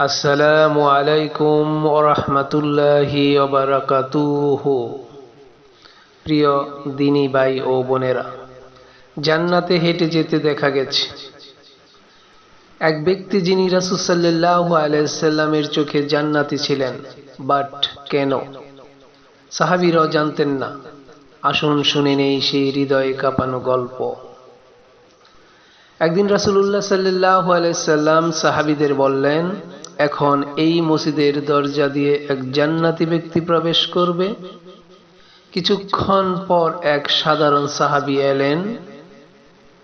আসসালামু আলাইকুম ওরহমতুল্লাহি প্রিয় দিনী ভাই ও বোনেরা, জান্নাতে হেঁটে যেতে দেখা গেছে। এক ব্যক্তি যিনি রাসুসাল্লাহ আলাইসাল্লামের চোখে জান্নাতি ছিলেন, বাট কেন? সাহাবিরাও জানতেন না। আসুন শুনে নেই সেই হৃদয়ে কাঁপানো গল্প। একদিন রাসুল্লাহ সাল্লাহ আলাইসাল্লাম সাহাবিদের বললেন, এখন এই মসজিদের দরজা দিয়ে এক জান্নাতি ব্যক্তি প্রবেশ করবে। কিছুক্ষণ পর এক সাধারণ সাহাবি এলেন।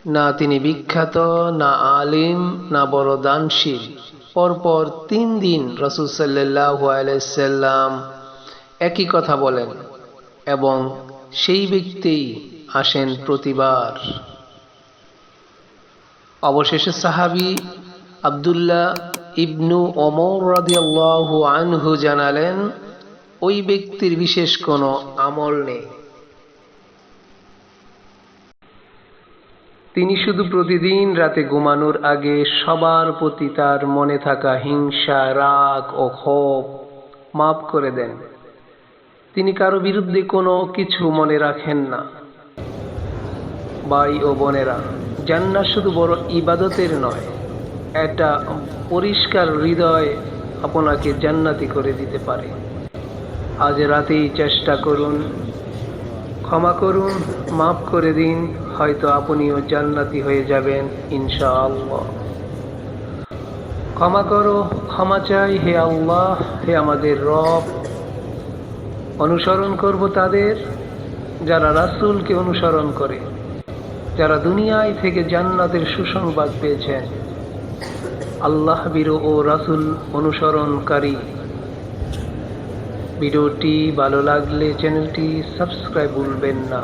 না তিনি বিখ্যাত, না আলিম, না বড় দানশীল। পরপর তিন দিন রসুল সাল্লাহ আলাইসাল্লাম একই কথা বলেন এবং সেই ব্যক্তিই আসেন প্রতিবার। অবশেষে সাহাবি আবদুল্লাহ ইবনু ওমর রাদিয়াল্লাহু আনহু জানালেন, ওই ব্যক্তির বিশেষ কোনো আমল নেই। তিনি শুধু প্রতিদিন রাতে ঘুমানোর আগে সবার প্রতি তার মনে থাকা হিংসা, রাগ ও ক্ষোভ মাফ করে দেন। তিনি কারও বিরুদ্ধে কোনো কিছু মনে রাখেন না। ভাই ও বোনেরা জান্নাত শুধু বড় ইবাদতের নয়, এটা পরিষ্কার হৃদয় আপনাকে জান্নাতি করে দিতে পারে। আজ রাতেই চেষ্টা করুন, ক্ষমা করুন, মাফ করে দিন, হয়তো আপনিও জান্নাতি হয়ে যাবেন, ইনশাআল্লাহ। ক্ষমা করো, ক্ষমা চাই, হে আল্লাহ, হে আমাদের রব। অনুসরণ করব তাদের, যারা রাসূলকে অনুসরণ করে। যারা দুনিয়ায় থেকে জান্নাতের সুসংবাদ পেয়েছেন আল্লাহ বীর ও রাসুল অনুসরণকারী। ভিডিওটি ভালো লাগলে চ্যানেলটি সাবস্ক্রাইব ভুলবেন না।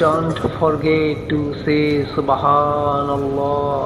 ডোন্ট ফরগেট টু সে সুবহানাল্লাহ।